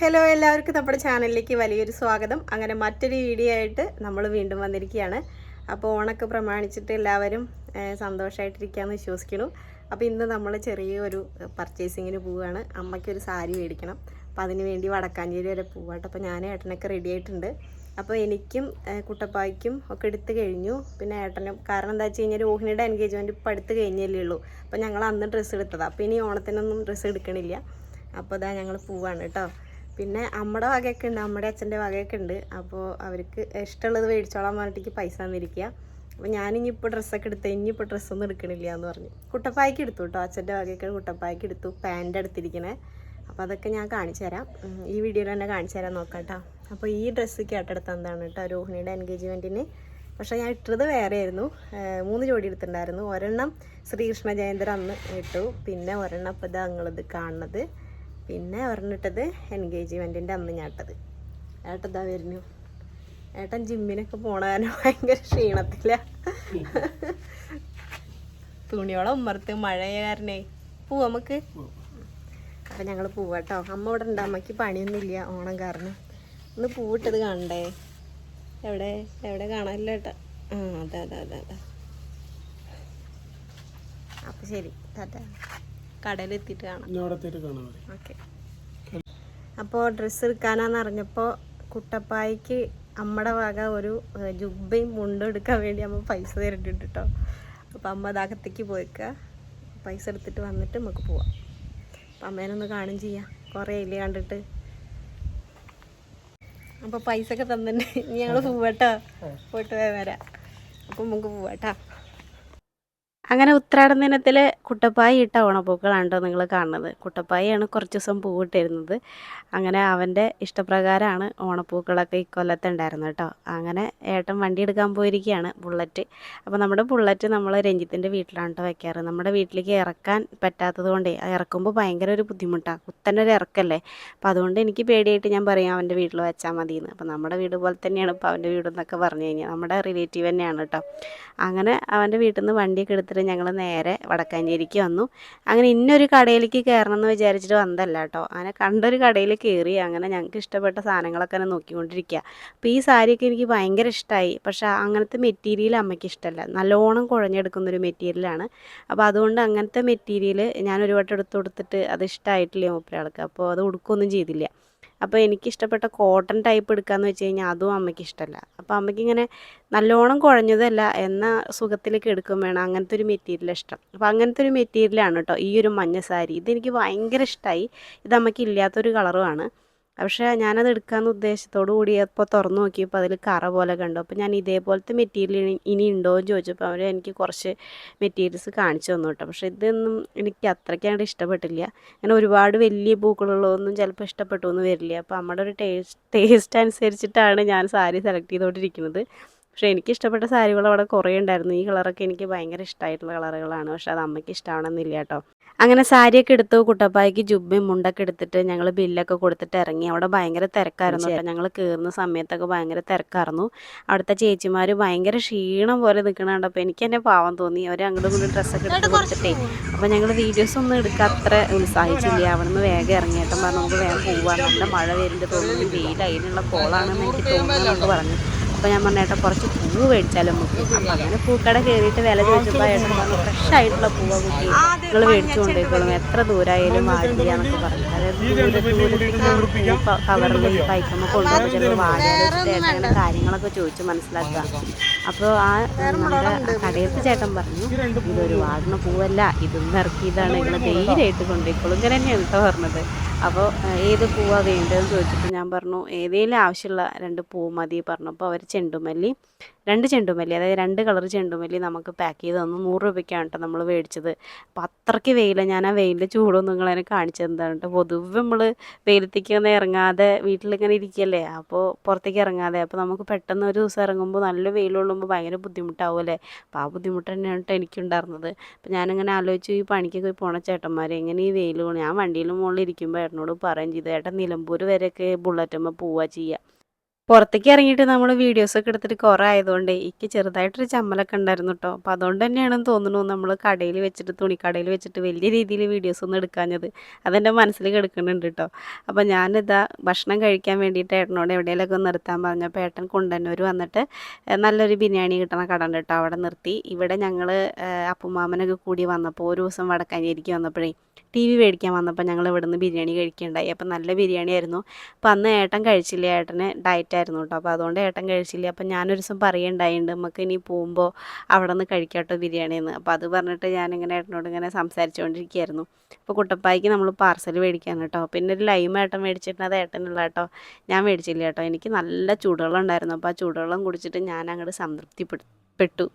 Hello എല്ലാവർക്കും നമ്മുടെ ചാനലിലേക്ക് വലിയൊരു സ്വാഗതം. അങ്ങനെ മറ്റൊരു വീഡിയോ ആയിട്ട് നമ്മൾ വീണ്ടും വന്നിരിക്കുകയാണ്. അപ്പോൾ ഓണൊക്കെ പ്രമാണിച്ചിട്ട് എല്ലാവരും സന്തോഷമായിട്ടിരിക്കുകയെന്ന് വിശ്വസിക്കുന്നു. അപ്പോൾ ഇന്ന് നമ്മൾ ചെറിയൊരു പർച്ചേസിങ്ങിന് പോവുകയാണ്. അമ്മയ്ക്കൊരു സാരി മേടിക്കണം. അപ്പോൾ അതിന് വേണ്ടി വടക്കാഞ്ചേരി വരെ പോവാട്ടോ അപ്പോൾ ഞാൻ ഏട്ടനൊക്കെ റെഡി ആയിട്ടുണ്ട്. അപ്പോൾ എനിക്കും കുട്ടപ്പായ്ക്കും ഒക്കെ എടുത്തു കഴിഞ്ഞു. പിന്നെ ഏട്ടനും കാരണം എന്താ വെച്ച് കഴിഞ്ഞാൽ രോഹിണിയുടെ എൻഗേജ്മെന്റ് ഇപ്പോൾ അടുത്ത് കഴിഞ്ഞല്ലേ ഉള്ളൂ. അപ്പോൾ ഞങ്ങൾ അന്ന് ഡ്രസ്സ് എടുത്തതാണ്. അപ്പോൾ ഇനി ഓണത്തിനൊന്നും ഡ്രസ്സ് എടുക്കണില്ല. അപ്പോൾ ഇതാ ഞങ്ങൾ പോവാണ് കേട്ടോ. പിന്നെ അമ്മയുടെ വകയൊക്കെ ഉണ്ട് അമ്മയുടെ അച്ഛന്റെ വകയൊക്കെ ഉണ്ട്. അപ്പോൾ അവർക്ക് ഇഷ്ടമുള്ളത് മേടിച്ചോളാൻ പറഞ്ഞിട്ട് പൈസ തന്നിരിക്കുക അപ്പോൾ ഞാനിനി ഇപ്പോൾ ഡ്രസ്സൊക്കെ എടുത്ത് ഇനിയിപ്പോൾ ഡ്രസ്സൊന്നും എടുക്കണില്ല എന്ന് പറഞ്ഞു. കുട്ടപ്പായ്ക്ക് എടുത്തു കേട്ടോ അച്ഛന്റെ വകയൊക്കെ കുട്ടപ്പായ്ക്ക് എടുത്തു പാന്റ് എടുത്തിരിക്കണേ. അപ്പോൾ അതൊക്കെ ഞാൻ കാണിച്ചു തരാം. ഈ വീഡിയോയിൽ തന്നെ കാണിച്ചു തരാൻ നോക്കാം കേട്ടോ അപ്പോൾ ഈ ഡ്രസ്സ് കേട്ടെടുത്ത് എന്താണ് കേട്ടോ രോഹിണിയുടെ എൻഗേജ്മെന്റിന് പക്ഷേ ഞാൻ ഇട്ടത് വേറെ ആയിരുന്നു മൂന്ന് ജോഡി എടുത്തിട്ടുണ്ടായിരുന്നു. ഒരെണ്ണം ശ്രീകൃഷ്ണ ജയന്തി അന്ന് ഇട്ടു. പിന്നെ ഒരെണ്ണം ഇപ്പോൾ ഇതാ നിങ്ങളിത് കാണുന്നത്. പിന്നെ ഒരെണ്ണിട്ടത് എൻഗേജ്മെന്റിന്റെ അന്ന് ഞാൻ ഇട്ടത് ഏട്ടതാ വരുന്നു? ഏട്ടൻ ജിമ്മിനൊക്കെ പോണ ഭയങ്കര ക്ഷീണത്തില്ല തുണിയോളം ഉമ്മർത്ത് മഴയ കാരണേ. പോവാ നമുക്ക് അപ്പം ഞങ്ങൾ പോവാട്ടോ അമ്മ ഇവിടെ ഉണ്ട്. അമ്മയ്ക്ക് പണിയൊന്നുമില്ല. ഓണം കാരണം. ഒന്ന് പൂവിട്ടത് കാണണ്ടേ എവിടെ? എവിടെ കാണാനില്ല ഏട്ടാ. ആ അതെ അതെ അതെ അതെ. അപ്പം ശരി. ടാറ്റ. കടയിലെത്തിയിട്ട് കാണാം. ഓക്കെ. അപ്പോൾ ഡ്രസ്സ് എടുക്കാനാന്ന് അറിഞ്ഞപ്പോൾ കുട്ടപ്പായ്ക്ക് അമ്മയുടെ വക ഒരു ജുബയും മുണ്ടും എടുക്കാൻ വേണ്ടി അമ്മ പൈസ തരട്ടിട്ട് കേട്ടോ അപ്പോൾ അമ്മ ദാഹത്തേക്ക് പോയിക്കുക പൈസ എടുത്തിട്ട് വന്നിട്ട് നമുക്ക് പോവാം. അപ്പം അമ്മേനൊന്ന് കാണും ചെയ്യാം. കുറേ ഇല്ലേ കണ്ടിട്ട്. അപ്പോൾ പൈസ ഒക്കെ തന്നെ ഇനി ഞങ്ങൾ പോവാട്ടോ പോയിട്ട് വരാം. അപ്പം നമുക്ക് പോവാട്ടോ അങ്ങനെ ഉത്രാടം ദിനത്തിൽ കുട്ടപ്പായി ഇട്ട ഓണപ്പൂക്കളാണ് നിങ്ങൾ കാണുന്നത്. കുട്ടപ്പായിയാണ് കുറച്ച് ദിവസം പൂവിട്ടിരുന്നത് അങ്ങനെ അവന്റെ ഇഷ്ടപ്രകാരമാണ് ഓണപ്പൂക്കളൊക്കെ ഇക്കൊല്ലത്ത് ഉണ്ടായിരുന്നത് കേട്ടോ അങ്ങനെ ഏട്ടൻ വണ്ടി എടുക്കാൻ പോയിരിക്കുകയാണ് ബുള്ളറ്റ്. അപ്പോൾ നമ്മുടെ ബുള്ളറ്റ് നമ്മൾ രഞ്ജിത്തിന്റെ വീട്ടിലാണ് കേട്ടോ വെക്കാറ്. നമ്മുടെ വീട്ടിലേക്ക് ഇറക്കാൻ പറ്റാത്തത് കൊണ്ടേ ഇറക്കുമ്പോൾ ഭയങ്കര ഒരു ബുദ്ധിമുട്ടാണ് കുത്തന്നെ ഒരു ഇറക്കല്ലേ? അപ്പോൾ അതുകൊണ്ട് എനിക്ക് പേടിയായിട്ട് ഞാൻ പറയും അവന്റെ വീട്ടിൽ വെച്ചാൽ മതിയെന്ന് അപ്പോൾ നമ്മുടെ വീട് പോലെ തന്നെയാണ് ഇപ്പോൾ അവന്റെ വീടെന്നൊക്കെ പറഞ്ഞു കഴിഞ്ഞാൽ നമ്മുടെ റിലേറ്റീവ് തന്നെയാണ് കേട്ടോ അങ്ങനെ അവന്റെ വീട്ടിൽ നിന്ന് വണ്ടിയൊക്കെ എടുത്തിട്ട് ഞങ്ങൾ നേരെ വടക്കാഞ്ചേരിക്ക് വന്നു. അങ്ങനെ ഇന്നൊരു കടയിലേക്ക് കയറണം എന്ന് വിചാരിച്ചിട്ട് വന്നതല്ല കേട്ടോ. അങ്ങനെ കണ്ടൊരു കടയിൽ കയറി അങ്ങനെ ഞങ്ങൾക്ക് ഇഷ്ടപ്പെട്ട സാധനങ്ങളൊക്കെ തന്നെ നോക്കിക്കൊണ്ടിരിക്കുക അപ്പോൾ ഈ സാരിയൊക്കെ എനിക്ക് ഭയങ്കര ഇഷ്ടമായി പക്ഷേ അങ്ങനത്തെ മെറ്റീരിയൽ അമ്മയ്ക്ക് ഇഷ്ടമല്ല നല്ലോണം കുഴഞ്ഞെടുക്കുന്നൊരു മെറ്റീരിയലാണ്. അപ്പോൾ അതുകൊണ്ട് അങ്ങനത്തെ മെറ്റീരിയൽ ഞാൻ ഒരു വട്ടം എടുത്ത് കൊടുത്തിട്ട് അത് ഇഷ്ടമായിട്ടില്ല മൂപ്പരാൾക്ക്. അപ്പോൾ അത് ഉടുക്കൊന്നും ചെയ്തില്ല. അപ്പോൾ എനിക്ക് ഇഷ്ടപ്പെട്ട കോട്ടൺ ടൈപ്പ് എടുക്കാന്ന് വെച്ച് കഴിഞ്ഞാൽ അതും അമ്മയ്ക്ക് ഇഷ്ടമല്ല അപ്പോൾ അമ്മയ്ക്ക് ഇങ്ങനെ നല്ലോണം കുഴഞ്ഞതല്ല എന്ന സുഖത്തിലേക്ക് എടുക്കും വേണം. അങ്ങനത്തെ ഒരു മെറ്റീരിയൽ ഇഷ്ടം. അപ്പോൾ അങ്ങനത്തെ ഒരു മെറ്റീരിയലാണ് കേട്ടോ ഈ ഒരു മഞ്ഞ സാരി. ഇതെനിക്ക് ഭയങ്കര ഇഷ്ടമായി ഇത് അമ്മയ്ക്ക് ഇല്ലാത്തൊരു കളറുമാണ് പക്ഷേ ഞാനത് എടുക്കാമെന്ന് ഉദ്ദേശത്തോടു കൂടി അപ്പോൾ തുറന്നു നോക്കിയപ്പോൾ അതിൽ കറ പോലെ കണ്ടു. അപ്പോൾ ഞാൻ ഇതേപോലത്തെ മെറ്റീരിയൽ ഇനി ഉണ്ടോ എന്ന് ചോദിച്ചപ്പോൾ അവർ എനിക്ക് കുറച്ച് മെറ്റീരിയൽസ് കാണിച്ചു തന്നു കേട്ടോ. പക്ഷേ ഇതൊന്നും എനിക്ക് അത്രയ്ക്ക് ഇഷ്ടപ്പെട്ടില്ല. അങ്ങനെ ഒരുപാട് വലിയ പൂക്കളുള്ളതൊന്നും ചിലപ്പോൾ ഇഷ്ടപ്പെട്ടു എന്ന് വരില്ല. അപ്പോൾ നമ്മുടെ ഒരു ടേസ്റ്റ് ടേസ്റ്റ് അനുസരിച്ചിട്ടാണ് ഞാൻ സാരി സെലക്ട് ചെയ്തുകൊണ്ടിരിക്കുന്നത് പക്ഷേ എനിക്ക് ഇഷ്ടപ്പെട്ട സാരികൾ അവിടെ കുറേ ഉണ്ടായിരുന്നു. ഈ കളറൊക്കെ എനിക്ക് ഭയങ്കര ഇഷ്ടമായിട്ടുള്ള കളറുകളാണ്. പക്ഷേ അത് അമ്മയ്ക്ക് ഇഷ്ടമാവണമെന്നില്ല കേട്ടോ. അങ്ങനെ സാരിയൊക്കെ എടുത്തു കുട്ടപ്പായ്ക്ക് ജുബയും മുണ്ടൊക്കെ എടുത്തിട്ട് ഞങ്ങൾ ബില്ലൊക്കെ കൊടുത്തിട്ട് ഇറങ്ങി. അവിടെ ഭയങ്കര തിരക്കായിരുന്നു കേട്ടോ. ഞങ്ങൾ കയറുന്ന സമയത്തൊക്കെ ഭയങ്കര തിരക്കായിരുന്നു. അവിടുത്തെ ചേച്ചിമാർ ഭയങ്കര ക്ഷീണം പോലെ നിൽക്കണ കണ്ടപ്പോൾ എനിക്ക് തന്നെ പാവം തോന്നി. അവർ അങ്ങോട്ടും ഇങ്ങോട്ടും ഡ്രസ്സൊക്കെ എടുത്ത് കൊടുത്തിട്ടേ. അപ്പോൾ ഞങ്ങൾ വീഡിയോസ് ഒന്നും എടുക്കാൻ അത്ര ഉത്സാഹിച്ചില്ല അവിടെ നിന്ന് വേഗം ഇറങ്ങിയിട്ടും പറഞ്ഞു നമുക്ക് വേഗം പോവാം. നല്ല മഴ വരുന്നുണ്ട്. തോന്നുന്നു വെയിൽ അതിനുള്ള കോളാണെന്ന് എനിക്ക് തോന്നുന്നതെന്നൊക്കെ പറഞ്ഞു. അപ്പോൾ ഞാൻ പറഞ്ഞ ഏട്ടാ കുറച്ച് പൂ മേടിച്ചാലും നമുക്ക് അപ്പം അങ്ങനെ പൂക്കട കയറിയിട്ട് വില ചോദിച്ചപ്പോൾ ഏട്ടൻ പറഞ്ഞു ഫ്രഷ് ആയിട്ടുള്ള പൂവ കുട്ടി നിങ്ങൾ മേടിച്ചു കൊണ്ടുപോയിക്കോളും എത്ര ദൂരമായാലും വാടില്ല എന്നൊക്കെ പറഞ്ഞു. അതായത് കവറിൽ പൈക്കുമ്പോൾ കൊണ്ടുപോകുമ്പോൾ ചിലപ്പോൾ വാടിയാലും അങ്ങനെ കാര്യങ്ങളൊക്കെ ചോദിച്ച് മനസ്സിലാക്കുക. അപ്പോൾ ആ നമ്മുടെ കടയത്ത് ചേട്ടൻ പറഞ്ഞു ഇതൊരു വാടുന്ന പൂവല്ല. ഇതൊന്നും ഇറക്കിയതാണ് നിങ്ങൾ ധൈര്യമായിട്ട് കൊണ്ടുപോയിക്കോളും. ഇങ്ങനെ തന്നെയാണ് കേട്ടോ പറഞ്ഞത്. അപ്പോൾ ഏത് പൂവാണ് വേണ്ടതെന്ന് ചോദിച്ചപ്പോൾ ഞാൻ പറഞ്ഞു ഏതെങ്കിലും ആവശ്യമുള്ള രണ്ട് പൂ മതി പറഞ്ഞപ്പോൾ അവർ ചെണ്ടുമല്ലി രണ്ട് ചെണ്ടുമല്ലി അതായത് രണ്ട് കളർ ചെണ്ടുമല്ലി നമുക്ക് പാക്ക് ചെയ്ത് തന്നു. നൂറ് രൂപയ്ക്കാണ് കേട്ടോ നമ്മൾ മേടിച്ചത്. അപ്പോൾ അത്രയ്ക്ക് വെയില. ഞാൻ ആ വെയിലിന്റെ ചൂടൊന്നും നിങ്ങളതിനെ കാണിച്ചു കേട്ടോ പൊതുവെ നമ്മൾ വെയിലത്തേക്ക് ഒന്നും ഇറങ്ങാതെ വീട്ടിലിങ്ങനെ ഇരിക്കുകയല്ലേ അപ്പോൾ പുറത്തേക്ക് ഇറങ്ങാതെ. അപ്പോൾ നമുക്ക് പെട്ടെന്ന് ഒരു ദിവസം ഇറങ്ങുമ്പോൾ നല്ല വെയിലുള്ളുമ്പോൾ ഭയങ്കര ബുദ്ധിമുട്ടാവുമല്ലേ അപ്പോൾ ആ ബുദ്ധിമുട്ട് തന്നെയാണ് കേട്ടോ എനിക്കുണ്ടായിരുന്നത് അപ്പോൾ ഞാനിങ്ങനെ ആലോചിച്ചു ഈ പണിക്കൊക്കെ പോണ ചേട്ടന്മാർ എങ്ങനെ ഈ വെയിൽ കൊണ്ട് ഞാൻ വണ്ടിയിൽ മുകളിൽ ഇരിക്കുമ്പോൾ ഏട്ടനോട് പറയുകയും ചെയ്തു. ഏട്ടൻ നിലമ്പൂർ വരെയൊക്കെ ബുള്ളറ്റുമ്പോൾ പോവുക ചെയ്യുക പുറത്തേക്ക് ഇറങ്ങിയിട്ട് നമ്മൾ വീഡിയോസൊക്കെ എടുത്തിട്ട് കുറേ ആയതുകൊണ്ട് എനിക്ക് ചെറുതായിട്ടൊരു ചമ്മലൊക്കെ ഉണ്ടായിരുന്നു കേട്ടോ അപ്പോൾ അതുകൊണ്ട് തന്നെയാണെന്ന് തോന്നുന്നു നമ്മൾ കടയിൽ വെച്ചിട്ട് തുണിക്കടയിൽ വെച്ചിട്ട് വലിയ രീതിയിൽ വീഡിയോസ് ഒന്നും എടുക്കാഞ്ഞത്. അതെന്റെ മനസ്സിൽ കിടക്കുന്നുണ്ട് കേട്ടോ അപ്പോൾ ഞാനിതാ ഭക്ഷണം കഴിക്കാൻ വേണ്ടിയിട്ട് ഏട്ടനോട് എവിടെയെങ്കിലൊക്കെ നിർത്താൻ പറഞ്ഞപ്പോൾ ഏട്ടൻ കൊണ്ടന്നൂർ വന്നിട്ട് നല്ലൊരു ബിരിയാണി കിട്ടണ കട ഉണ്ട് കേട്ടോ അവിടെ നിർത്തി. ഇവിടെ ഞങ്ങൾ അപ്പുമാമനൊക്കെ കൂടി വന്നപ്പോൾ ഒരു ദിവസം വടക്കാഞ്ചേരിക്ക് വന്നപ്പോഴേ ടി വി മേടിക്കാൻ വന്നപ്പോൾ ഞങ്ങൾ ഇവിടുന്ന് ബിരിയാണി കഴിക്കുകയുണ്ടായി. അപ്പോൾ നല്ല ബിരിയാണി ആയിരുന്നു അപ്പോൾ അന്ന് ഏട്ടൻ കഴിച്ചില്ല. ഏട്ടന് ഡയറ്റ് ആയിരുന്നു കേട്ടോ. അപ്പോൾ അതുകൊണ്ട് ഏട്ടൻ കഴിച്ചില്ല. അപ്പം ഞാനൊരു ദിവസം പറയുണ്ടായിട്ടുണ്ട് നമുക്ക് ഇനി പോകുമ്പോൾ അവിടെ നിന്ന് കഴിക്കാട്ടോ ബിരിയാണി എന്ന് അപ്പോൾ അത് പറഞ്ഞിട്ട് ഞാനിങ്ങനെ ഏട്ടനോട് ഇങ്ങനെ സംസാരിച്ചുകൊണ്ടിരിക്കുകയായിരുന്നു അപ്പോൾ കുട്ടപ്പായിക്ക് നമ്മൾ പാർസൽ മേടിക്കാണ് കേട്ടോ. പിന്നെ ഒരു ലൈം ഏട്ടൻ മേടിച്ചിട്ടുണ്ട്. അത് ഏട്ടനുള്ള കേട്ടോ. ഞാൻ മേടിച്ചില്ല കേട്ടോ. എനിക്ക് നല്ല ചൂടുവെള്ളം ഉണ്ടായിരുന്നു. അപ്പോൾ ആ ചൂടുവെള്ളം കുടിച്ചിട്ട് ഞാൻ അങ്ങോട്ട് സംതൃപ്തിപ്പെട്ടു പെട്ടു.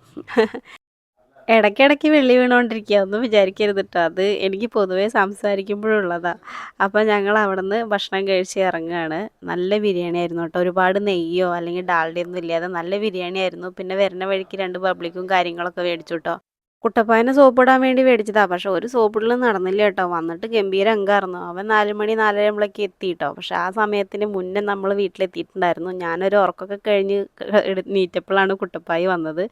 ഇടയ്ക്കിടയ്ക്ക് വെള്ളി വീണുകൊണ്ടിരിക്കുക ഒന്നും വിചാരിക്കരുത് കേട്ടോ അത് എനിക്ക് പൊതുവേ സംസാരിക്കുമ്പോഴുള്ളതാണ് അപ്പോൾ ഞങ്ങൾ അവിടെ നിന്ന് ഭക്ഷണം കഴിച്ച് ഇറങ്ങുകയാണ് നല്ല ബിരിയാണി ആയിരുന്നു കേട്ടോ ഒരുപാട് നെയ്യോ അല്ലെങ്കിൽ ഡാൽഡയൊന്നും ഇല്ലാതെ നല്ല ബിരിയാണി ആയിരുന്നു. പിന്നെ വരുന്ന വഴിക്ക് രണ്ട് പബ്ലിക്കും കാര്യങ്ങളൊക്കെ മേടിച്ചു കേട്ടോ കുട്ടപ്പായനെ സോപ്പിടാൻ വേണ്ടി മേടിച്ചതാ. പക്ഷെ ഒരു സോപ്പിടലും നടന്നില്ല കേട്ടോ. വന്നിട്ട് ഗംഭീര അങ്കായിരുന്നു. അവൻ നാല് മണി നാലര ആകുമ്പോഴേക്ക് എത്തി കേട്ടോ പക്ഷെ ആ സമയത്തിന് മുന്നേ നമ്മൾ വീട്ടിലെത്തിയിട്ടുണ്ടായിരുന്നു. ഞാനൊരു ഉറക്കമൊക്കെ കഴിഞ്ഞ് നീറ്റപ്പോഴാണ് കുട്ടപ്പായി വന്നത്.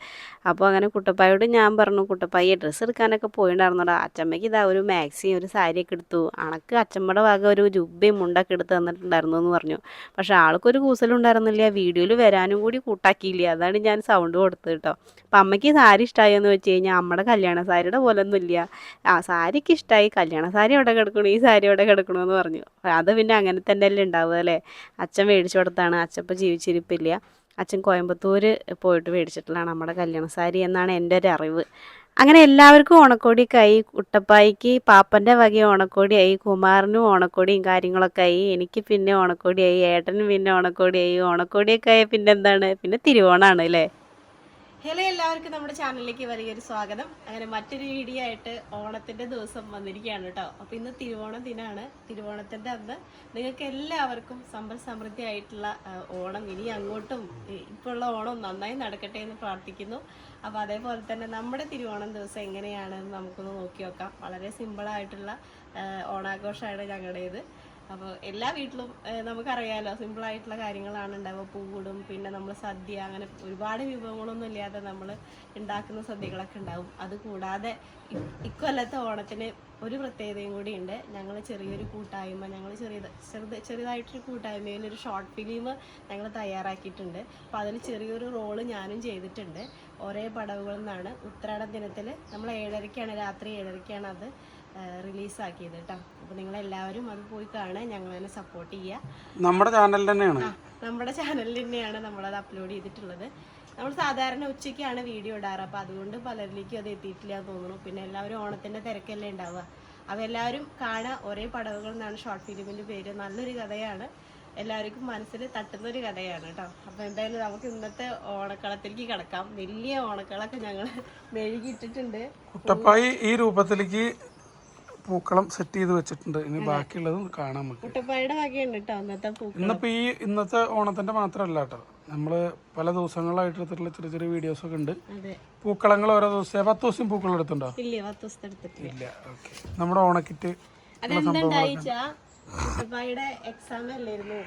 അപ്പോൾ അങ്ങനെ കുട്ടപ്പായോട് ഞാൻ പറഞ്ഞു കുട്ടപ്പായി ഡ്രസ്സ് എടുക്കാനൊക്കെ പോയിട്ടുണ്ടായിരുന്നോടാ അച്ചമ്മയ്ക്ക് ഇതാ ഒരു മാക്സിയും ഒരു സാരിയൊക്കെ എടുത്തു. അണക്ക് അച്ചമ്മയുടെ വക ഒരു ജുബയും മുണ്ടൊക്കെ എടുത്ത് തന്നിട്ടുണ്ടായിരുന്നു എന്ന് പറഞ്ഞു. പക്ഷെ ആൾക്കൊരു കൂസലുണ്ടായിരുന്നില്ല വീഡിയോയിൽ വരാനും കൂടി കൂട്ടാക്കിയില്ല. അതാണ് ഞാൻ സൗണ്ട് കൊടുത്തത് കേട്ടോ. അപ്പം അമ്മയ്ക്ക് സാരി ഇഷ്ടമായോ എന്ന് വെച്ച് കഴിഞ്ഞാൽ അമ്മയുടെ കല്യാണ സാരിയുടെ പോലെ ഒന്നുമില്ല ആ സാരിക്ക് ഇഷ്ടമായി കല്യാണ സാരി എവിടെ കിടക്കണു? ഈ സാരി എവിടെ കിടക്കണു എന്ന് പറഞ്ഞു. അത് പിന്നെ അങ്ങനെ തന്നെ അല്ലേ ഉണ്ടാവുക അല്ലേ? അച്ഛൻ മേടിച്ചു കൊടുത്താണ്. അച്ഛൻ ജീവിച്ചിരിപ്പില്ല. അച്ഛൻ കോയമ്പത്തൂർ പോയിട്ട് മേടിച്ചിട്ടുള്ളതാണ് നമ്മുടെ കല്യാണ സാരി എന്നാണ് എന്റെ ഒരു അറിവ്. അങ്ങനെ എല്ലാവർക്കും ഓണക്കോടിക്കായി കുട്ടപ്പായിക്ക് പാപ്പന്റെ വക ഓണക്കോടിയായി കുമാറിനും ഓണക്കോടിയും കാര്യങ്ങളൊക്കെ ആയി. എനിക്ക് പിന്നെ ഓണക്കോടിയായി ഏട്ടനും പിന്നെ ഓണക്കോടിയായി ഓണക്കോടിയൊക്കെ ആയി പിന്നെ എന്താണ്? പിന്നെ തിരുവോണമാണ് അല്ലേ? ഹലോ എല്ലാവർക്കും നമ്മുടെ ചാനലിലേക്ക് വലിയൊരു സ്വാഗതം. അങ്ങനെ മറ്റൊരു വീഡിയോ ആയിട്ട് ഓണത്തിന്റെ ദിവസം വന്നിരിക്കുകയാണ് കേട്ടോ. അപ്പൊ ഇന്ന് തിരുവോണ ദിനാണ്. തിരുവോണത്തിന്റെ അന്ന് നിങ്ങൾക്ക് എല്ലാവർക്കും സമ്പൽ സമൃദ്ധി ആയിട്ടുള്ള ആ, ഓണം ഇനി അങ്ങോട്ടും ഇപ്പോഴുള്ള ഓണം നന്നായി നടക്കട്ടെ എന്ന് പ്രാർത്ഥിക്കുന്നു. അപ്പൊ അതേപോലെ തന്നെ നമ്മുടെ തിരുവോണം ദിവസം എങ്ങനെയാണെന്ന് നമുക്കൊന്ന് നോക്കി നോക്കാം. വളരെ സിമ്പിളായിട്ടുള്ള ഓണാഘോഷമാണ് ഞങ്ങളുടേത്. അപ്പോൾ എല്ലാ വീട്ടിലും നമുക്കറിയാലോ സിമ്പിൾ ആയിട്ടുള്ള കാര്യങ്ങളാണ് ഉണ്ടാവുക. പൂവിടും പിന്നെ നമ്മൾ സദ്യ അങ്ങനെ ഒരുപാട് വിഭവങ്ങളൊന്നും ഇല്ലാതെ നമ്മൾ ഉണ്ടാക്കുന്ന സദ്യകളൊക്കെ ഉണ്ടാവും. അത് കൂടാതെ ഇക്കൊല്ലത്തെ ഓണത്തിന് ഒരു പ്രത്യേകതയും കൂടി ഉണ്ട്. ഞങ്ങൾ ചെറിയൊരു കൂട്ടായ്മ ഞങ്ങൾ ചെറിയ ചെറുത് ചെറുതായിട്ടൊരു കൂട്ടായ്മയിൽ ഒരു ഷോർട്ട് ഫിലിം ഞങ്ങൾ തയ്യാറാക്കിയിട്ടുണ്ട്. അപ്പോൾ അതിൽ ചെറിയൊരു റോൾ ഞാനും ചെയ്തിട്ടുണ്ട്. ഒരേ പടവുകൾ നിന്നാണ് ഉത്രാട ദിനത്തിൽ നമ്മൾ ഏഴരയ്ക്കാണ് രാത്രി ഏഴരയ്ക്കാണ് അത് റിലീസാക്കിയത് കേട്ടോ. അപ്പോൾ നിങ്ങളെല്ലാവരും അത് പോയി കാണാൻ ഞങ്ങൾ തന്നെ സപ്പോർട്ട് ചെയ്യുക. നമ്മുടെ ചാനൽ തന്നെയാണ്. നമ്മുടെ ചാനലിൽ തന്നെയാണ് നമ്മളത് അപ്ലോഡ് ചെയ്തിട്ടുള്ളത്. നമ്മൾ സാധാരണ ഉച്ചയ്ക്കാണ് വീഡിയോ ഇടാറ് അപ്പോൾ അതുകൊണ്ട് പലരിലേക്കും അത് എത്തിയിട്ടില്ല എന്ന് തോന്നുന്നു. പിന്നെ എല്ലാവരും ഓണത്തിന്റെ തിരക്കല്ലേ ഉണ്ടാവുക. അപ്പോൾ എല്ലാവരും കാണുക ഒരേ പടവുകൾ എന്നാണ് ഷോർട്ട് ഫിലിമിന്റെ പേര്. നല്ലൊരു കഥയാണ്. എല്ലാവർക്കും മനസ്സിൽ തട്ടുന്ന ഒരു കഥയാണ് കേട്ടോ. അപ്പോൾ എന്തായാലും നമുക്ക് ഇന്നത്തെ ഓണക്കളത്തിലേക്ക് കിടക്കാം. വലിയ ഓണക്കളൊക്കെ ഞങ്ങൾ മെഴുകിയിട്ടിട്ടുണ്ട്. കുട്ടപ്പായി ഈ രൂപത്തിലേക്ക് പൂക്കളം സെറ്റ് ചെയ്ത് വെച്ചിട്ടുണ്ട്. ഇനി ബാക്കിയുള്ളത് കാണാൻ നമുക്ക്. കുട്ടപ്പായുടെ വകയുണ്ട് കേട്ടോ ഇന്നത്തെ ഇന്നിപ്പോ ഈ ഇന്നത്തെ ഓണത്തിന്റെ മാത്രമല്ല കേട്ടോ. നമ്മൾ പല ദിവസങ്ങളായിട്ട് എടുത്തിട്ടുള്ള ചെറിയ ചെറിയ വീഡിയോസ് ഒക്കെ ഉണ്ട്. പൂക്കളങ്ങൾ ഓരോ ദിവസം പത്ത് ദിവസം പൂക്കളം എടുത്തുണ്ടോ ഇല്ല പത്ത് ദിവസം എടുത്തിട്ടില്ല. ഇല്ല ഓക്കെ. നമ്മുടെ ഓണക്കിറ്റ് അതെന്തുണ്ടായിച്ചാ കുട്ടപ്പായുടെ എക്സാം അല്ലായിരുന്നു.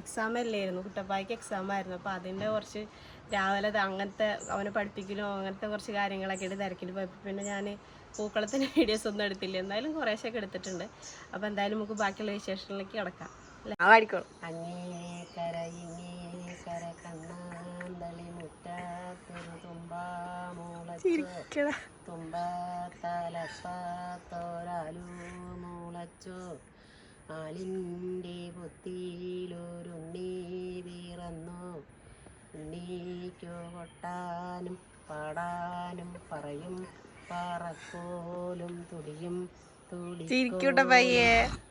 എക്സാം അല്ലായിരുന്നു. കുട്ടപ്പായ്ക്ക് എക്സാം ആയിരുന്നു. അപ്പോൾ അതിന്റെ കുറച്ച് രാവിലെ അങ്ങനത്തെ അവനെ പഠിപ്പിക്കലും അങ്ങനത്തെ കുറച്ച് കാര്യങ്ങളൊക്കെ ആയിട്ട് തിരക്കിൽ പോയപ്പോൾ പിന്നെ ഞാൻ പൂക്കളത്തിന്റെ വീഡിയോസ് ഒന്നും എടുത്തില്ല. എന്തായാലും കുറേശ്ശൊക്കെ എടുത്തിട്ടുണ്ട്. അപ്പോൾ എന്തായാലും നമുക്ക് ബാക്കിയുള്ള വിശേഷങ്ങളിലേക്ക് കിടക്കാം. അല്ലേ? ആ പാടിക്കോളൂ അങ്ങേക്കര ഇങ്ങേക്കര കണ്ണാന്തളി മുറ്റത്തൊരു തുമ്പാമൂളച്ചോ തുമ്പത്തലപ്പത്തോരാലു മുളച്ചു. ആലിന്റെ പൊത്തിയിലൊരുണ്ണി വീറന്നു ഉണ്ണിക്കു കൊട്ടാനും പാടാനും പറയും. പറക്കോലും തുടിയും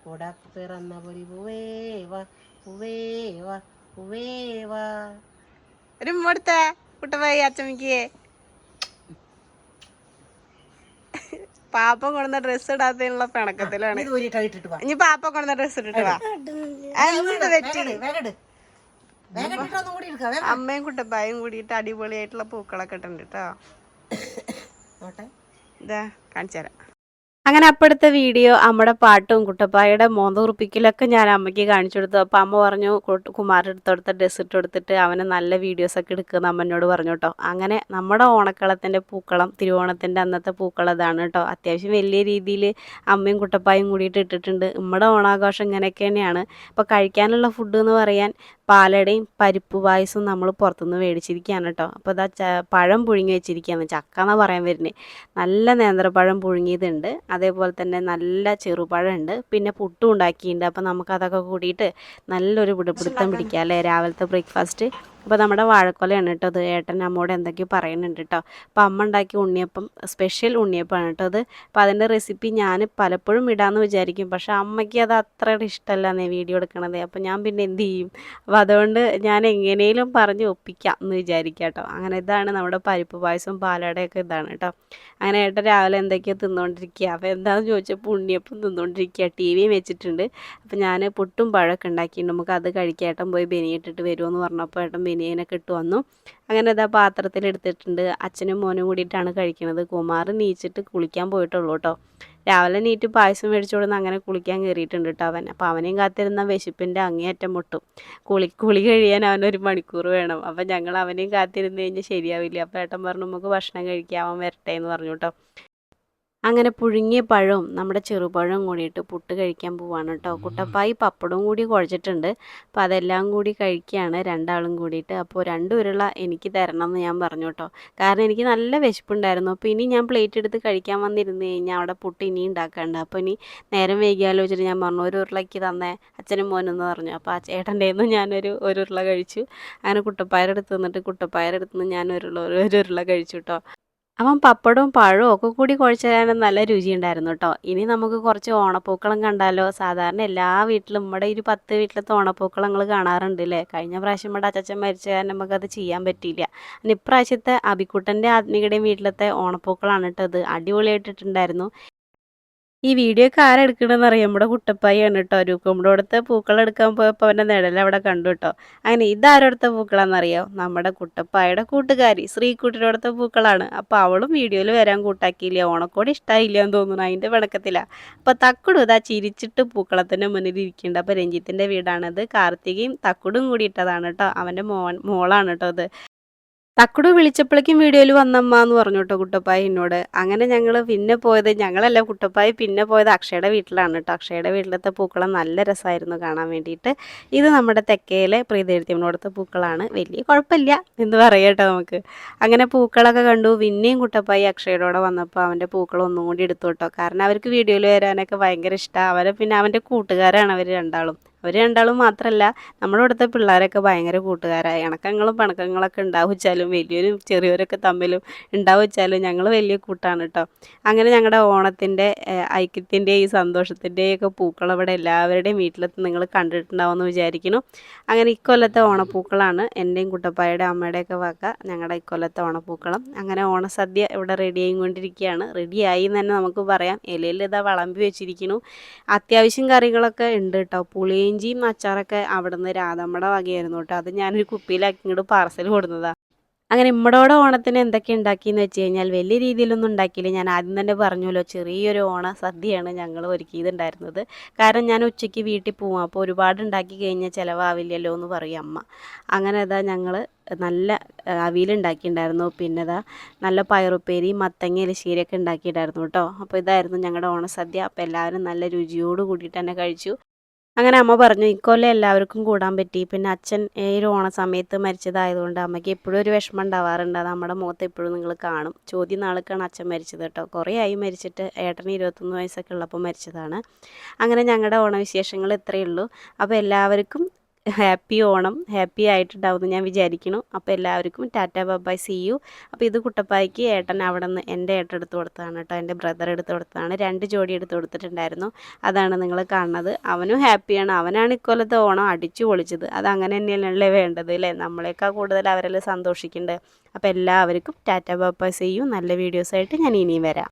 കുടപ്പിറന്ന പിറന്ന പൊരി പൂവേവ പൂവേവ പൂവേവ. ഒരു മുടുത്ത കുട്ടപ്പയ്യ അച്ചമ്മക്ക് പാപ്പ കൊണ്ടുവന്ന ഡ്രസ് ഇടാത്തതിനുള്ള പിണക്കത്തിലാണ്. ഇനി പാപ്പ കൊണ്ടുവന്ന ഡ്രസ് ഇട്ടിട്ട് വാ. അമ്മയും കുട്ടപ്പായും കൂടിയിട്ട് അടിപൊളിയായിട്ടുള്ള പൂക്കളൊക്കെ ഇട്ടുണ്ട് കേട്ടോ ഇതാ കാണിച്ചു തരാം. അങ്ങനെ അപ്പോഴത്തെ വീഡിയോ അമ്മയുടെ പാട്ടും കുട്ടപ്പായുടെ മോന്തുറുപ്പിക്കലൊക്കെ ഞാൻ അമ്മയ്ക്ക് കാണിച്ചു കൊടുത്തു. അപ്പോൾ അമ്മ പറഞ്ഞു "കുട്ട്- കുമാരൻ എടുത്തെടുത്ത ഡ്രസ്സ് ഇട്ട് കൊടുത്തിട്ട് അവന് നല്ല വീഡിയോസൊക്കെ എടുക്കുന്ന അമ്മനോട് പറഞ്ഞു കേട്ടോ. അങ്ങനെ നമ്മുടെ ഓണക്കളത്തിന്റെ പൂക്കളം തിരുവോണത്തിന്റെ അന്നത്തെ പൂക്കളം ഇതാണ് കേട്ടോ. അത്യാവശ്യം വലിയ രീതിയിൽ അമ്മയും കുട്ടപ്പായും കൂടിയിട്ട് ഇട്ടിട്ടുണ്ട്. നമ്മുടെ ഓണാഘോഷം ഇങ്ങനെയൊക്കെ തന്നെയാണ്. അപ്പോൾ കഴിക്കാനുള്ള ഫുഡ് എന്ന് പറയാൻ പാലടയും പരിപ്പ് പായസവും നമ്മൾ പുറത്തുനിന്ന് മേടിച്ചിരിക്കുകയാണ് കേട്ടോ. അപ്പോൾ ഇതാ പഴം പുഴുങ്ങി വെച്ചിരിക്കുകയാണ്. ചക്ക എന്നാണ് പറയാൻ വരുന്നത് നല്ല നേന്ത്രപ്പഴം പുഴുങ്ങിയതുണ്ട്. അതേപോലെ തന്നെ നല്ല ചെറുപഴം ഉണ്ട് പിന്നെ പുട്ടും ഉണ്ടാക്കിയിട്ടുണ്ട്. അപ്പോൾ നമുക്കതൊക്കെ കൂടിയിട്ട് നല്ലൊരു പിടുപിടുത്തം പിടിക്കാം അല്ലേ? രാവിലത്തെ ബ്രേക്ക്ഫാസ്റ്റ് അപ്പോൾ നമ്മുടെ വാഴക്കൊലയാണ് കേട്ടോ അത്. ഏട്ടൻ അമ്മോട് എന്തൊക്കെയോ പറയുന്നുണ്ട് കേട്ടോ. അപ്പോൾ അമ്മ ഉണ്ടാക്കിയ ഉണ്ണിയപ്പം സ്പെഷ്യൽ ഉണ്ണിയപ്പമാണ് കേട്ടോ അത്. അപ്പോൾ അതിന്റെ റെസിപ്പി ഞാൻ പലപ്പോഴും ഇടാമെന്ന് വിചാരിക്കും. പക്ഷേ അമ്മയ്ക്ക് അത് അത്ര ഇഷ്ടമല്ല വീഡിയോ എടുക്കണത്. അപ്പോൾ ഞാൻ പിന്നെ എന്ത് ചെയ്യും? അപ്പോൾ അതുകൊണ്ട് ഞാൻ എങ്ങനെയും പറഞ്ഞ് ഒപ്പിക്കാം എന്ന് വിചാരിക്കാം കേട്ടോ. അങ്ങനെ ഇതാണ് നമ്മുടെ പരിപ്പ് പായസവും പാലടയൊക്കെ ഇതാണ് കേട്ടോ. അങ്ങനെ ഏട്ടൻ രാവിലെ എന്തൊക്കെയോ തിന്നുകൊണ്ടിരിക്കുക അപ്പോൾ എന്താണെന്ന് ചോദിച്ചപ്പോൾ ഉണ്ണിയപ്പം തിന്നുകൊണ്ടിരിക്കുക ടി വിയും വെച്ചിട്ടുണ്ട്. അപ്പോൾ ഞാൻ പുട്ടും പഴമൊക്കെ ഉണ്ടാക്കിയിട്ടുണ്ട്. നമുക്ക് അത് കഴിക്കാം ഏട്ടൻ പോയി ബനിയിട്ടിട്ട് വരുമെന്ന് പറഞ്ഞപ്പോൾ ഏട്ടൻ ബനിയനൊക്കെ ഇട്ട് വന്നു. അങ്ങനെ ഇതാ പാത്രത്തിലെടുത്തിട്ടുണ്ട് അച്ഛനും മോനും കൂടിയിട്ടാണ് കഴിക്കുന്നത് കുമാർ നീച്ചിട്ട് കുളിക്കാൻ പോയിട്ടുള്ളൂ കേട്ടോ രാവിലെ നീറ്റ് പായസം മേടിച്ചു കൊടുന്ന് അങ്ങനെ കുളിക്കാൻ കയറിയിട്ടുണ്ട് കേട്ടോ അവൻ. അപ്പോൾ അവനെയും കാത്തിരുന്ന വിശപ്പിന്റെ അങ്ങേയറ്റം മുട്ടും. കുളി കുളി കഴിയാൻ അവനൊരു മണിക്കൂർ വേണം. അപ്പം ഞങ്ങൾ അവനെയും കാത്തിരുന്ന് കഴിഞ്ഞാൽ ശരിയാവില്ല. അപ്പോൾ ഏട്ടൻ പറഞ്ഞു നമുക്ക് ഭക്ഷണം കഴിക്കാം. അവൻ വരട്ടെ എന്ന് പറഞ്ഞു കേട്ടോ അങ്ങനെ പുഴുങ്ങിയ പഴവും നമ്മുടെ ചെറുപഴവും കൂടിയിട്ട് പുട്ട് കഴിക്കാൻ പോവാണ് കേട്ടോ. കുട്ടപ്പായി പപ്പടവും കൂടി കുഴച്ചിട്ടുണ്ട്. അപ്പോൾ അതെല്ലാം കൂടി കഴിക്കുകയാണ് രണ്ടാളും കൂടിയിട്ട്. അപ്പോൾ രണ്ട് ഉരുള എനിക്ക് തരണം എന്ന് ഞാൻ പറഞ്ഞു കേട്ടോ. കാരണം എനിക്ക് നല്ല വിശപ്പുണ്ടായിരുന്നു. അപ്പോൾ ഇനി ഞാൻ പ്ലേറ്റ് എടുത്ത് കഴിക്കാൻ വന്നിരുന്നു കഴിഞ്ഞാൽ അവിടെ പുട്ട് ഇനി ഉണ്ടാക്കാണ്ട്. അപ്പോൾ ഇനി നേരം വൈകിയാലോ വെച്ചിട്ട് ഞാൻ പറഞ്ഞു ഒരു ഉരുളയ്ക്ക് തന്നേ അച്ഛനും മോനെന്ന് പറഞ്ഞു. അപ്പോൾ ആ ചേട്ടന്റെ നിന്ന് ഞാനൊരു ഒരു ഉരുള കഴിച്ചു. അങ്ങനെ കുട്ടപ്പായുടെ അടുത്ത് നിന്നിട്ട് കുട്ടപ്പായുടെ അടുത്ത് നിന്ന് ഞാൻ ഒരു ഒരു ഉരുള കഴിച്ചു കേട്ടോ. അവൻ പപ്പടവും പഴവും ഒക്കെ കൂടി കുഴച്ചാലും നല്ല രുചി ഉണ്ടായിരുന്നു കേട്ടോ ഇനി നമുക്ക് കുറച്ച് ഓണപ്പൂക്കളം കണ്ടാലോ? സാധാരണ എല്ലാ വീട്ടിലും നമ്മുടെ ഒരു പത്ത് വീട്ടിലത്തെ ഓണപ്പൂക്കളങ്ങൾ കാണാറുണ്ട് അല്ലേ കഴിഞ്ഞ പ്രാവശ്യം ഇവിടെ അച്ചച്ചൻ മരിച്ച കാരണം നമുക്കത് ചെയ്യാൻ പറ്റിയില്ല. ഇപ്രാവശ്യത്തെ അബിക്കുട്ടന്റെ ആത്മീയുടെയും വീട്ടിലത്തെ ഓണപ്പൂക്കളാണ് കേട്ടോ അത് അടിപൊളിയായിട്ടിട്ടുണ്ടായിരുന്നു. ഈ വീഡിയോ ഒക്കെ ആരെടുക്കണമെന്ന് അറിയാം? നമ്മുടെ കുട്ടപ്പായാണ് കേട്ടോ. രൂപമ്മയുടെ അടുത്ത പൂക്കൾ എടുക്കാൻ പോയപ്പോൾ അവന്റെ നിഴൽ അവിടെ കണ്ടു കേട്ടോ. അങ്ങനെ ഇതാരടുത്ത പൂക്കളാണെന്നറിയോ നമ്മുടെ കുട്ടപ്പായുടെ കൂട്ടുകാരി അടുത്ത പൂക്കളാണ്. അപ്പോൾ അവളും വീഡിയോയിൽ വരാൻ കൂട്ടാക്കിയില്ല? ഓണക്കോട് ഇഷ്ടമായില്ല എന്ന് തോന്നുന്നു അതിന്റെ പിണക്കത്തില്ല അപ്പോൾ തക്കുടും ഇതാ ചിരിച്ചിട്ട് പൂക്കളത്തിന്റെ മുന്നിൽ ഇരിക്കുന്നുണ്ട്. അപ്പോൾ രഞ്ജിത്തിന്റെ വീടാണത്. കാർത്തികയും തക്കുടും കൂടി ഇട്ടതാണ് കേട്ടോ. അവന്റെ മോൻ മോളാണ് കേട്ടോ അത് തക്കുടു വിളിച്ചപ്പോഴേക്കും വീഡിയോയിൽ വന്നമ്മ എന്ന് പറഞ്ഞു കേട്ടോ കുട്ടപ്പായി എന്നോട്. അങ്ങനെ ഞങ്ങൾ പിന്നെ പോയത് ഞങ്ങളല്ല കുട്ടപ്പായി പിന്നെ പോയത് അക്ഷയുടെ വീട്ടിലാണ് കേട്ടോ അക്ഷയുടെ വീട്ടിലത്തെ പൂക്കളം നല്ല രസമായിരുന്നു കാണാൻ വേണ്ടിയിട്ട്. ഇത് നമ്മുടെ തെക്കയിലെ പ്രീതിയെഴുത്തിയമ്മനോടത്തെ പൂക്കളാണ്. വലിയ കുഴപ്പമില്ല എന്ന് പറയട്ടോ നമുക്ക്. അങ്ങനെ പൂക്കളൊക്കെ കണ്ടു. പിന്നെയും കുട്ടപ്പായി അക്ഷയുടെ വന്നപ്പോൾ അവന്റെ പൂക്കൾ ഒന്നും കൂടി എടുത്തു കേട്ടോ കാരണം അവർക്ക് വീഡിയോയിൽ വരാനൊക്കെ ഭയങ്കര ഇഷ്ടമാണ് അവരെ പിന്നെ അവന്റെ കൂട്ടുകാരാണ് അവർ രണ്ടാളും. അവർ രണ്ടാളും മാത്രമല്ല നമ്മുടെ ഇവിടുത്തെ പിള്ളേരൊക്കെ ഭയങ്കര കൂട്ടുകാരായി ഇണക്കങ്ങളും പണക്കങ്ങളൊക്കെ ഉണ്ടാവിച്ചാലും വലിയവരും ചെറിയവരൊക്കെ തമ്മിലും ഉണ്ടാവിച്ചാലും ഞങ്ങൾ വലിയ കൂട്ടാണ് കേട്ടോ അങ്ങനെ ഞങ്ങളുടെ ഓണത്തിന്റെ ഐക്യത്തിന്റെ ഈ ഒക്കെ പൂക്കൾ അവിടെ എല്ലാവരുടെയും വീട്ടിലെത്തി നിങ്ങൾ കണ്ടിട്ടുണ്ടാവുമെന്ന് വിചാരിക്കുന്നു. അങ്ങനെ ഇക്കൊല്ലത്തെ ഓണപ്പൂക്കളാണ്. എന്റെയും കുട്ടപ്പായുടെ അമ്മയുടെയൊക്കെ വക ഞങ്ങളുടെ ഇക്കൊല്ലത്തെ ഓണപ്പൂക്കളം. അങ്ങനെ ഓണസദ്യ ഇവിടെ റെഡി ആയിക്കൊണ്ടിരിക്കുകയാണ്. റെഡിയായി എന്ന് തന്നെ നമുക്ക് പറയാം. ഇലയിൽ ഇതാ വളമ്പി വെച്ചിരിക്കുന്നു. അത്യാവശ്യം കറികളൊക്കെ ഉണ്ട് കേട്ടോ പുളിയിഞ്ചിയും അച്ചാറൊക്കെ അവിടെ നിന്ന് രാധമ്മയുടെ വകയായിരുന്നു കേട്ടോ. അത് ഞാനൊരു കുപ്പിയിലാക്കി ഇങ്ങോട്ട് പാർസൽ കൊടുത്തതാ അങ്ങനെ ഇമ്മടോടെ ഓണത്തിന് എന്തൊക്കെ ഉണ്ടാക്കിയെന്ന് വെച്ച് കഴിഞ്ഞാൽ വലിയ രീതിയിലൊന്നും ഉണ്ടാക്കിയില്ല. ഞാൻ ആദ്യം തന്നെ പറഞ്ഞല്ലോ ചെറിയൊരു ഓണ സദ്യയാണ് ഞങ്ങൾ ഒരുക്കിയതുണ്ടായിരുന്നത് കാരണം ഞാൻ ഉച്ചയ്ക്ക് വീട്ടിൽ പോവാം. അപ്പോൾ ഒരുപാട് ഉണ്ടാക്കി കഴിഞ്ഞാൽ ചിലവാവില്ലല്ലോ എന്ന് പറയും അമ്മ. അങ്ങനെ അതാ ഞങ്ങൾ നല്ല അവിയലുണ്ടാക്കിയിട്ടുണ്ടായിരുന്നു പിന്നെ ഇതാ നല്ല പയറുപ്പേരി മത്തങ്ങ എലിശ്ശേരിയൊക്കെ ഉണ്ടാക്കിയിട്ടുണ്ടായിരുന്നു കേട്ടോ. അപ്പോൾ ഇതായിരുന്നു ഞങ്ങളുടെ ഓണസദ്യ. അപ്പോൾ എല്ലാവരും നല്ല രുചിയോട് കൂടിയിട്ട് തന്നെ കഴിച്ചു. അങ്ങനെ അമ്മ പറഞ്ഞു ഇക്കൊല്ലം എല്ലാവർക്കും കൂടാൻ പറ്റി. പിന്നെ അച്ഛൻ ഈ ഒരു ഓണ സമയത്ത് മരിച്ചതായതുകൊണ്ട് അമ്മയ്ക്ക് എപ്പോഴും ഒരു വിഷമം ഉണ്ടാവാറുണ്ട്. നമ്മുടെ മുഖത്ത് എപ്പോഴും നിങ്ങൾ കാണും. ചോദ്യം നാൾക്കാണ് അച്ഛൻ മരിച്ചത് കേട്ടോ. കുറേ ആയി മരിച്ചിട്ട് ഏട്ടന് ഇരുപത്തൊന്ന് വയസ്സൊക്കെ ഉള്ളപ്പോൾ മരിച്ചതാണ്. അങ്ങനെ ഞങ്ങളുടെ ഓണവിശേഷങ്ങൾ ഇത്രയേ ഉള്ളൂ. അപ്പോൾ എല്ലാവർക്കും ഹാപ്പി ഓണം ഹാപ്പി ആയിട്ടുണ്ടാവുമെന്ന് ഞാൻ വിചാരിക്കുന്നു. അപ്പോൾ എല്ലാവർക്കും ടാറ്റ ബബായ് സി യു. അപ്പോൾ ഇത് കുട്ടപ്പായ്ക്ക് ഏട്ടൻ അവിടെ നിന്ന് എന്റെ ഏട്ടൻ എടുത്ത് കൊടുത്തതാണ് കേട്ടോ. എന്റെ ബ്രദർ എടുത്ത് കൊടുത്തതാണ്. രണ്ട് ജോഡി എടുത്ത് കൊടുത്തിട്ടുണ്ടായിരുന്നു. അതാണ് നിങ്ങൾ കാണുന്നത്. അവനും ഹാപ്പിയാണ്. അവനാണ് ഇക്കൊല്ലത്തെ ഓണം അടിച്ചു പൊളിച്ചത്. അത് അങ്ങനെ തന്നെയല്ലേ വേണ്ടത് അല്ലേ? നമ്മളെക്കാൾ കൂടുതൽ അവരെല്ലാം സന്തോഷിക്കേണ്ടത് അപ്പോൾ എല്ലാവർക്കും ടാറ്റ ബബായ് സി യു. നല്ല വീഡിയോസായിട്ട് ഞാൻ ഇനിയും വരാം.